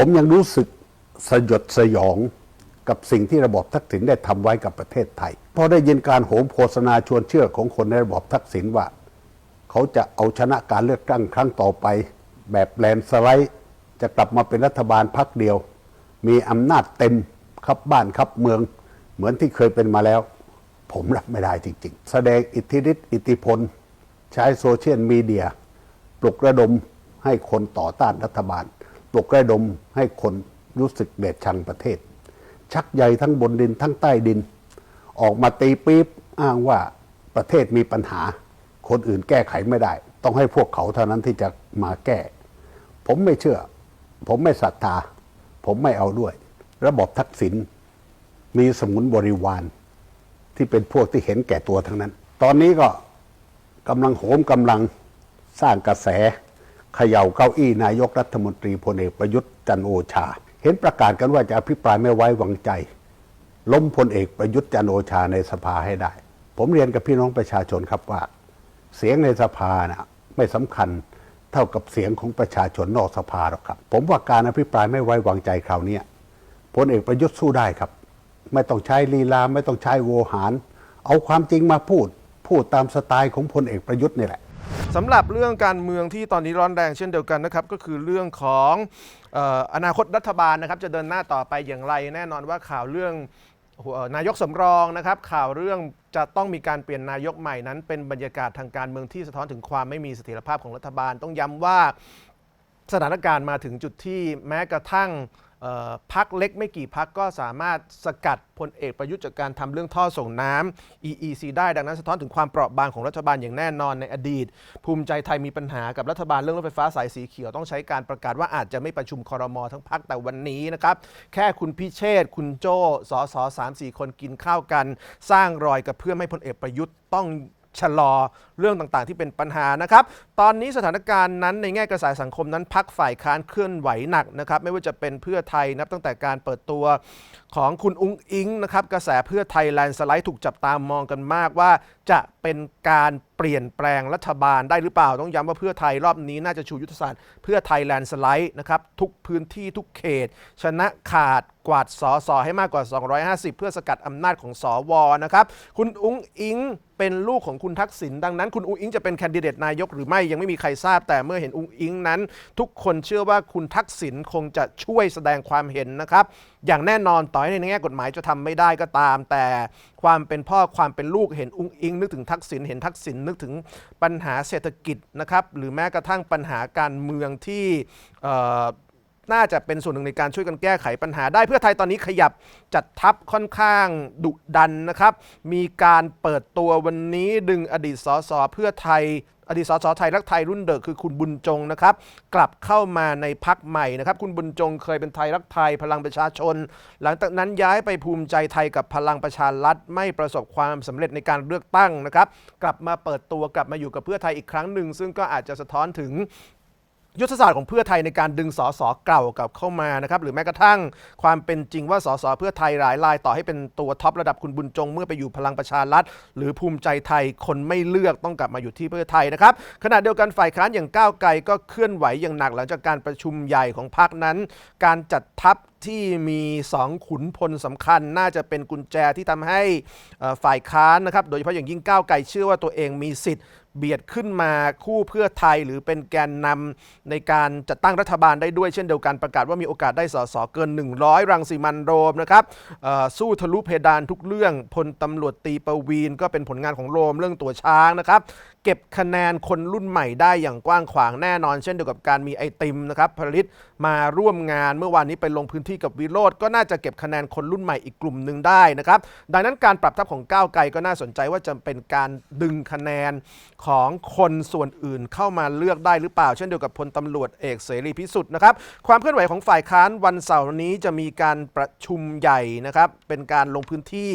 ผมยังรู้สึกสยดสยองกับสิ่งที่ระบอบทักษิณได้ทำไว้กับประเทศไทยพราะได้ยินการโหมโฆษณาชวนเชื่อของคนในระบอบทักษิณว่า เขาจะเอาชนะการเลือกตั้งครั้งต่อไป แบบแลนสไลด์ จะกลับมาเป็นรัฐบาลพักเดียว มีอำนาจเต็มครับบ้านครับเมือง เหมือนที่เคยเป็นมาแล้ว ผมรับไม่ได้จริงๆ แสดงอิทธิฤทธิ์อิทธิพล ใช้โซเชียลมีเดีย ปลุกระดมให้คนต่อต้านรัฐบาล ปลุกระดมให้คนรู้สึกเดชชังประเทศ ชักใยทั้งบนดินทั้งใต้ดิน ออกมาตีปี๊บอ้างว่าประเทศมีปัญหา คนอื่นแก้ไขไม่ได้ ต้องให้พวกเขาเท่านั้นที่จะมาแก้ ผมไม่เชื่อ ผมไม่ศรัทธา ผมไม่เอาด้วย ระบบทักษิณมีสมุนบริวาร ที่เป็นพวกที่เห็นแก่ตัวทั้งนั้น ตอนนี้ก็กำลังโหมกำลังสร้างกระแส เขย่าเก้าอี้นายกรัฐมนตรีพลเอกประยุทธ์จันโอชา เห็นประกาศกันว่าจะอภิปรายไม่ไว้วางใจ ล้มพลเอกประยุทธ์จันโอชาในสภาให้ได้ ผมเรียนกับพี่น้องประชาชนครับว่า เสียงในสภานะไม่สำคัญเท่ากับเสียงของประชาชนนอกสภาหรอกครับ ผมว่าการอภิปรายไม่ไว้วางใจคราวนี้พลเอกประยุทธ์สู้ได้ครับ ไม่ต้องใช้ลีลาไม่ต้องใช้โวหาร เอาความจริงมาพูด พูดตามสไตล์ของพลเอกประยุทธ์นี่แหละ สำหรับเรื่องการเมืองที่ตอนนี้ร้อนแรงเช่นเดียวกันนะครับก็คือเรื่องของเอออนาคตรัฐบาลนะครับจะเดินหน้าต่อไปอย่างไร แน่นอนว่าข่าวเรื่องนายกสำรองนะครับข่าวเรื่องจะต้องมีการเปลี่ยนนายกใหม่นั้น เป็นบรรยากาศทางการเมืองที่สะท้อนถึงความไม่มีเสถียรภาพของรัฐบาล ต้องย้ำว่าสถานการณ์มาถึงจุดที่แม้กระทั่ง พักเล็กไม่กี่พักก็สามารถสกัดพลเอกประยุทธ์จากการทำเรื่องท่อส่งน้ำ EEC ได้ดังนั้นสะท้อนถึงความเปราะบางของรัฐบาลอย่างแน่นอนในอดีต ภูมิใจไทยมีปัญหากับรัฐบาลเรื่องรถไฟฟ้าสายสีเขียวต้องใช้การประกาศว่าอาจจะไม่ประชุมคอรมอทั้งพักแต่วันนี้นะครับ แค่คุณพิเชษคุณโจ้สสสามสี่คนกินข้าวกัน สร้างรอยกับเพื่อให้พลเอกประยุทธ์ต้อง ชะลอเรื่องต่างๆ ที่เป็นปัญหานะครับ ตอนนี้สถานการณ์นั้นในแง่กระแสสังคมนั้นพักฝ่ายค้านเคลื่อนไหวหนักนะครับ ไม่ว่าจะเป็นเพื่อไทยนับตั้งแต่การเปิดตัวของคุณอุ้งอิงนะครับ กระแสเพื่อไทยแลนด์สไลด์ถูกจับตามองกันมากว่าจะ เป็นการเปลี่ยนแปลงรัฐบาลได้หรือเปล่า ต้องย้ำว่าเพื่อไทยรอบนี้น่าจะชูยุทธศาสตร์เพื่อไทยแลนด์สไลด์นะครับทุกพื้นที่ทุกเขต ชนะขาดกวาดสอสอให้มากกว่า 250 เพื่อสกัดอำนาจของสวนะครับคุณอุ้งอิงเป็นลูกของคุณทักษิณดังนั้นคุณอุ้งอิงจะเป็นแคนดิเดตนายกหรือไม่ยังไม่มีใครทราบ แต่เมื่อเห็นอุ้งอิงนั้น ทุกคนเชื่อว่าคุณทักษิณคงจะช่วยแสดงความเห็นนะครับ อย่างแน่นอนต่อให้ในแง่กฎหมายจะทำไม่ได้ก็ตาม แต่ความเป็นพ่อความเป็นลูกเห็นอุ้งอิงนึกถึงทักกษิณเห็นทักษิณนึกถึงปัญหาเศรษฐกิจนะครับหรือแม้กระทั่งปัญหาการเมืองที่น่าจะเป็นส่วนหนึ่งในการช่วยกันแก้ไขปัญหาได้เพื่อไทยตอนนี้ขยับจัดทัพค่อนข้างดุดันนะครับ มีการเปิดตัววันนี้ดึงอดีตสสเพื่อไทย อดีตสสไทยรักไทยรุ่นเดิกคือคุณบุญจงนะครับ กลับเข้ามาในพักใหม่นะครับ คุณบุญจงเคยเป็นไทยรักไทยพลังประชาชน หลังจากนั้นย้ายไปภูมิใจไทยกับพลังประชารัฐไม่ประสบความสำเร็จในการเลือกตั้งนะครับ กลับมาเปิดตัวกลับมาอยู่กับเพื่อไทยอีกครั้งหนึ่ง ซึ่งก็อาจจะสะท้อนถึง ยุทธศาสตร์ของเพื่อไทยในการดึงสสเก่ากับเข้ามานะครับหรือแม้กระทั่งความเป็นจริงว่าสสเพื่อไทยหลายรายต่อให้เป็นตัวท็อประดับคุณบุญจง เมื่อไปอยู่พลังประชารัฐหรือภูมิใจไทยคนไม่เลือกต้องกลับมาอยู่ที่เพื่อไทยนะครับขณะเดียวกันฝ่ายค้านอย่างก้าวไกลก็เคลื่อนไหวอย่างหนักหลังจากการประชุมใหญ่ของพรรคนั้น การจัดทัพที่มีสองขุนพลสำคัญ น่าจะเป็นกุญแจที่ทำให้ฝ่ายค้านนะครับโดยเฉพาะอย่างยิ่งก้าวไกลเชื่อว่าตัวเองมีสิทธิ์ เบียดขึ้นมาคู่เพื่อไทยหรือเป็นแกนนำในการจัดตั้งรัฐบาลได้ด้วยเช่นเดียวกันประกาศว่ามีโอกาสได้สสเกิน 100 รังสีมันโรมนะครับสู้ทะลุเพดานทุกเรื่องพลตำรวจตีประวีนก็เป็นผลงานของโรมเรื่องตัวช้างนะครับเก็บคะแนนคนรุ่นใหม่ได้อย่างกว้างขวางแน่นอน เช่นเดียวกับการมีไอติมนะครับผลิตมาร่วมงานเมื่อวานนี้ไปลงพื้นที่กับวิโรธก็น่าจะเก็บคะแนนคนรุ่นใหม่อีกกลุ่มหนึ่งได้นะครับดังนั้นการปรับทัพของก้าวไกลก็น่าสนใจว่าจะเป็นการดึงคะแนนขของคนส่วนอื่นเข้ามาเลือกได้หรือเปล่า เช่นเดียวกับพลตำรวจเอกเสรีพิสุทธิ์นะครับความเคลื่อนไหวของฝ่ายค้านวันเสาร์นี้จะมีการประชุมใหญ่นะครับเป็นการลงพื้นที่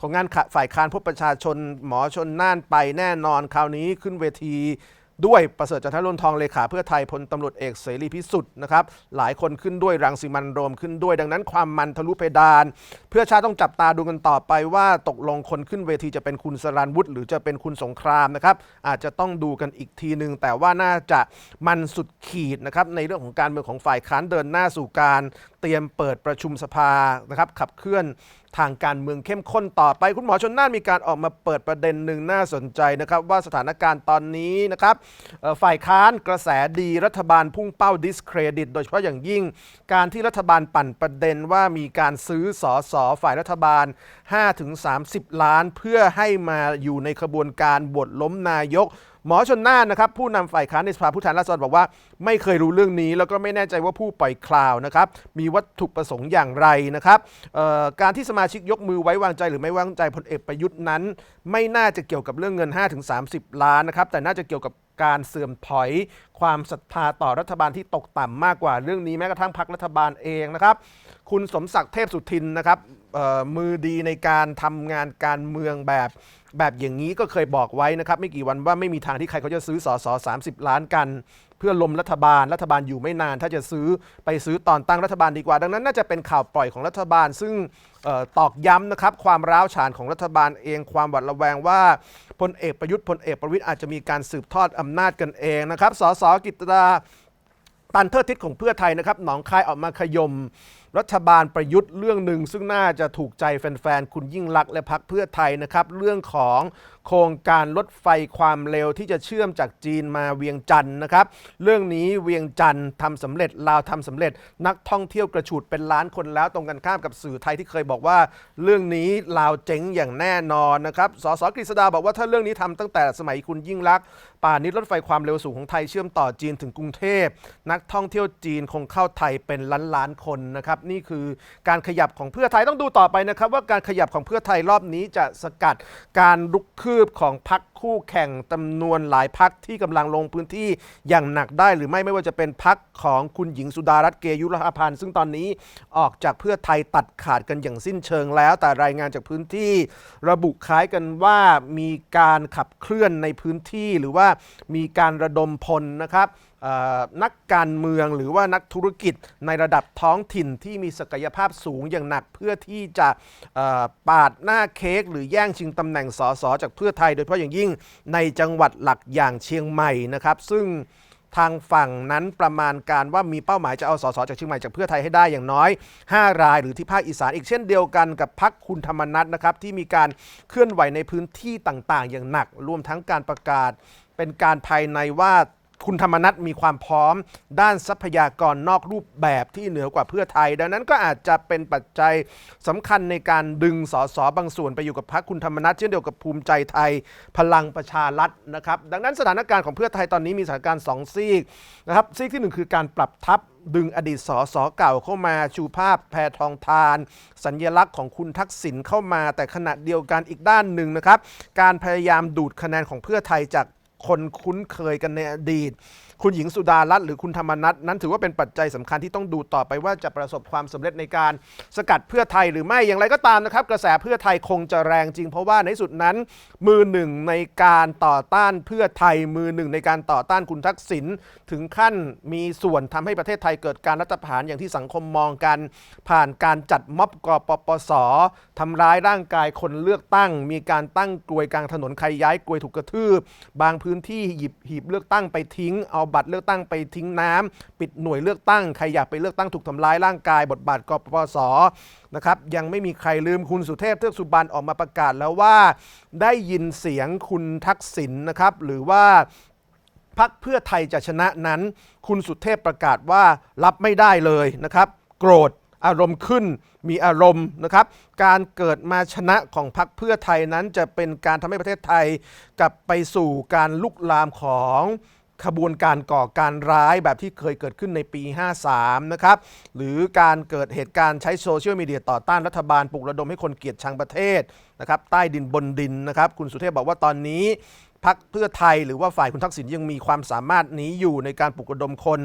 ของงานฝ่ายค้านพบประชาชนหมอชนน่านไปแน่นอนคราวนี้ขึ้นเวที ด้วยประเสริฐจันทรุนทองเลขาเพื่อไทยพลตำรวจเอกเสรีพิสุทธิ์นะครับหลายคนขึ้นด้วยรังสิมันโรมขึ้นด้วยดังนั้นความมันทะลุเพดาน เพื่อชาติต้องจับตาดูกันต่อไปว่าตกลงคนขึ้นเวทีจะเป็นคุณสรันวุฒิหรือจะเป็นคุณสงครามนะครับอาจจะต้องดูกันอีกทีหนึ่งแต่ว่าน่าจะมันสุดขีดนะครับในเรื่องของการเมืองของฝ่ายค้านเดินหน้าสู่การเตรียมเปิดประชุมสภานะครับขับเคลื่อนทางการเมืองเข้มข้นต่อไป คุณหมอชนน่านมีการออกมาเปิดประเด็นหนึ่งน่าสนใจนะครับ ว่าสถานการณ์ตอนนี้นะครับฝ่ายค้านกระแสดีรัฐบาลพุ่งเป้าดิสเครดิต โดยเฉพาะอย่างยิ่ง การที่รัฐบาลปั่นประเด็นว่ามีการซื้อสอสอฝ่ายรัฐบาล 5-30 ล้าน เพื่อให้มาอยู่ในขบวนการบทล้มนายก หมอชนน่านนะครับผู้นำฝ่ายค้านในสภาผู้แทนราษฎรบอกว่า ไม่เคยรู้เรื่องนี้ แล้วก็ไม่แน่ใจว่าผู้ปล่อยข่าวนะครับมีวัตถุประสงค์อย่างไรนะครับการที่สมาชิกยกมือไว้วางใจหรือไม่วางใจพลเอกประยุทธ์นั้น ไม่น่าจะเกี่ยวกับเรื่องเงิน 5-30 ล้านนะครับแต่น่าจะเกี่ยวกับการเสื่อมถอยความศรัทธาต่อรัฐบาลที่ตกต่ำมากกว่าเรื่องนี้แม้กระทั่งพรรครัฐบาลเองนะครับ คุณสมศักดิ์เทพสุทินนะครับมือดีในการทำงานการเมืองแบบ แบบอย่างนี้ก็เคยบอกไว้นะครับไม่กี่วันว่าไม่มีทางที่ใครเขาจะซื้อสอสอ30ล้านกัน เพื่อลมรัฐบาลรัฐบาลอยู่ไม่นาน ถ้าจะซื้อไปซื้อตอนตั้งรัฐบาลดีกว่า ดังนั้นน่าจะเป็นข่าวปล่อยของรัฐบาล ซึ่งออตอกย้ำนะครับความร้าวฉานของรัฐบาลเองความหวาดระแวงว่าพลเอกประยุทธ์พลเอกประวิตยอาจจะมีการสืบทอดอำนาจกันเองนะครับสสกิตตาตันเทิดทิศของเพื่อไทยนะครับหนองคายออกมาขยม รัฐบาลประยุทธ์เรื่องหนึ่งซึ่งน่าจะถูกใจแฟนๆ คุณยิ่งลักษณ์และพักเพื่อไทยนะครับ เรื่องของ โครงการรถไฟความเร็วที่จะเชื่อมจากจีนมาเวียงจันทร์นะครับ เรื่องนี้เวียงจันทร์ทำสำเร็จลาวทำสำเร็จ นักท่องเที่ยวกระฉูดเป็นล้านคนแล้วตรงกันข้ามกับสื่อไทยที่เคยบอกว่า เรื่องนี้ลาวเจ๊งอย่างแน่นอนนะครับสสกฤษดาบอกว่าถ้าเรื่องนี้ทำตั้งแต่สมัยคุณยิ่งลักษณ์ป่านนี้รถไฟความเร็วสูงของไทยเชื่อมต่อจีนถึงกรุงเทพ นักท่องเที่ยวจีนคงเข้าไทยเป็นล้านล้านๆคนนะครับนี่คือการขยับของเพื่อไทยต้องดูต่อไปนะครับว่าการขยับของเพื่อไทยรอบนี้จะสกัดการลุกคืบของพักคู่แข่งจำนวนหลายพักที่กำลังลงพื้นที่อย่างหนักได้หรือไม่ไม่ว่าจะเป็นพักของคุณหญิงสุดารัตน์เกยุรพันธ์ซึ่งตอนนี้ออกจากเพื่อไทยตัดขาดกันอย่างสิ้นเชิงแล้ว แต่รายงานจากพื้นที่ ระบุคล้ายกันว่ามีการขับเคลื่อนในพื้นที่หรือว่ามีการระดมพลนะครับนักการเมืองหรือว่านักธุรกิจในระดับท้องถิ่นที่มีศักยภาพสูงอย่างหนัก เพื่อที่จะปาดหน้าเค้กหรือแย่งชิงตำแหน่งสสจากเพื่อไทย โดยเฉพาะอย่างยิ่งในจังหวัดหลักอย่างเชียงใหม่นะครับ ซึ่งทางฝั่งนั้นประมาณการว่ามีเป้าหมายจะเอาสสจากเชียงใหม่จากเพื่อไทยให้ได้อย่างน้อย 5 ราย หรือที่ภาคอีสานอีกเช่นเดียวกันกับพักคุณธรรมนัฐนะครับที่มีการเคลื่อนไหวในพื้นที่ต่างๆ อย่างหนัก รวมทั้งการประกาศเป็นการภายในว่า คุณธรรมนัฐมีความพร้อม ด้านทรัพยากรนอกรูปแบบที่เหนือกว่าเพื่อไทย ดังนั้นก็อาจจะเป็นปัจจัยสำคัญในการดึงสสบางส่วนไปอยู่กับพรรคคุณธรรมนัฐเช่นเดียวกับภูมิใจไทยพลังประชารัฐนะครับดังนั้นสถานการณ์ของเพื่อไทยตอนนี้มีสถานการณ์สองซีกนะครับซีกที่หนึ่งคือการปรับทับดึงอดีตสสเก่าเข้ามาชูภาพแพทองทาน สัญญลักษณ์ของคุณทักษิณเข้ามา แต่ขณะเดียวกันอีกด้านหนึ่งนะครับ การพยายามดูดคะแนนของเพื่อไทยจาก คนคุ้นเคยกันในอดีต คุณหญิงสุดารัตน์หรือคุณธรรมนัฐนั้นถือว่าเป็นปัจจัยสำคัญที่ต้องดูต่อไปว่าจะประสบความสำเร็จในการสกัดเพื่อไทยหรือไม่อย่างไรก็ตามนะครับ กระแสเพื่อไทยคงจะแรงจริง เพราะว่าในสุดนั้น มือหนึ่งในการต่อต้านเพื่อไทยมือหนึ่งในการต่อต้านคุณทักษิณถึงขั้นมีส่วนทำให้ประเทศไทยเกิดการรัฐประหารอย่างที่สังคมมองกัน ผ่านการจัดม็อบกปปสทำร้ายร่างกายคนเลือกตั้ง มีการตั้งกลวยกลางถนนใครย้ายกลวยถูกกระทืบบางพืื้นที่หยิบหีบเลือกตั้งไปทิ้ง เอาบัตรเลือกตั้งไปทิ้งน้ำปิดหน่วยเลือกตั้งใครอยากไปเลือกตั้งถูกทำร้ายร่างกาย บทบาทกปปสนะครับยังไม่มีใครลืมคุณสุเทพเทือกสุบรรณออกมาประกาศแล้วว่า ได้ยินเสียงคุณทักษิณนะครับ หรือว่าพักเพื่อไทยจะชนะนั้น คุณสุเทพประกาศว่ารับไม่ได้เลยนะครับ โกรธ อารมณ์ขึ้นมีอารมณ์นะครับ การเกิดมาชนะของพรรคเพื่อไทยนั้นจะเป็นการทำให้ประเทศไทย กลับไปสู่การลุกลามของขบวนการก่อการร้ายแบบที่เคยเกิดขึ้นในปี 53 นะครับ หรือการเกิดเหตุการณ์ใช้โซเชียลมีเดียต่อต้านรัฐบาลปลุกระดมให้คนเกลียดชังประเทศนะครับ ใต้ดินบนดินนะครับ คุณสุเทพบอกว่าตอนนี้ พักเพื่อไทยหรือว่าฝ่ายคุณทักษิณยังมีความสามารถนี้อยู่ในการปลุกระดมคน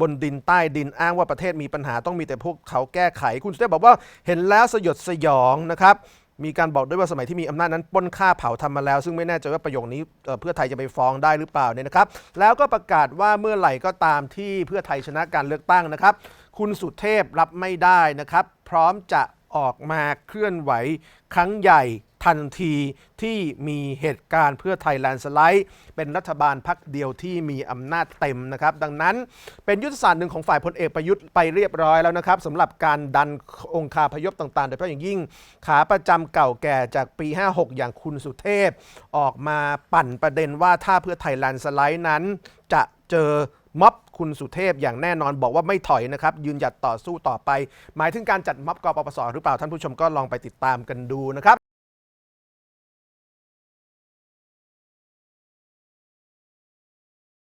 บนดินใต้ดินอ้างว่าประเทศมีปัญหาต้องมีแต่พวกเขาแก้ไข คุณสุเทพบอกว่าเห็นแล้วสยดสยองนะครับมีการบอกด้วยว่าสมัยที่มีอำนาจนั้นป้นฆ่าเผาทำมาแล้ว ซึ่งไม่แน่ใจว่าประโยคนี้เอ่อเพื่อไทยจะไปฟ้องได้หรือเปล่าเนี่ยนะครับ แล้วก็ประกาศว่าเมื่อไหร่ก็ตามที่เพื่อไทยชนะการเลือกตั้งนะครับ คุณสุเทพรับไม่ได้นะครับ พร้อมจะออกมาเคลื่อนไหวครั้งใหญ่ ทันทีที่มีเหตุการณ์เพื่อไทยแลนด์สไลด์เป็นรัฐบาลพักเดียวที่มีอำนาจเต็มนะครับ ดังนั้นเป็นยุทธศาสตร์หนึ่งของฝ่ายพลเอกประยุทธ์ไปเรียบร้อยแล้วนะครับสำหรับการดันองคาพยพต่างๆ โดยเฉพาะอย่างยิ่ง ขาประจำเก่าแก่จากปี 56 อย่างคุณสุเทพ ออกมาปั่นประเด็นว่าถ้าเพื่อไทยแลนด์สไลด์นั้น จะเจอม็อบคุณสุเทพอย่างแน่นอนบอกว่าไม่ถอยนะครับ ยืนหยัดต่อสู้ต่อไป หมายถึงการจัดม็อบกปปสหรือเปล่าท่านผู้ชมก็ลองไปติดตามกันดูนะครับ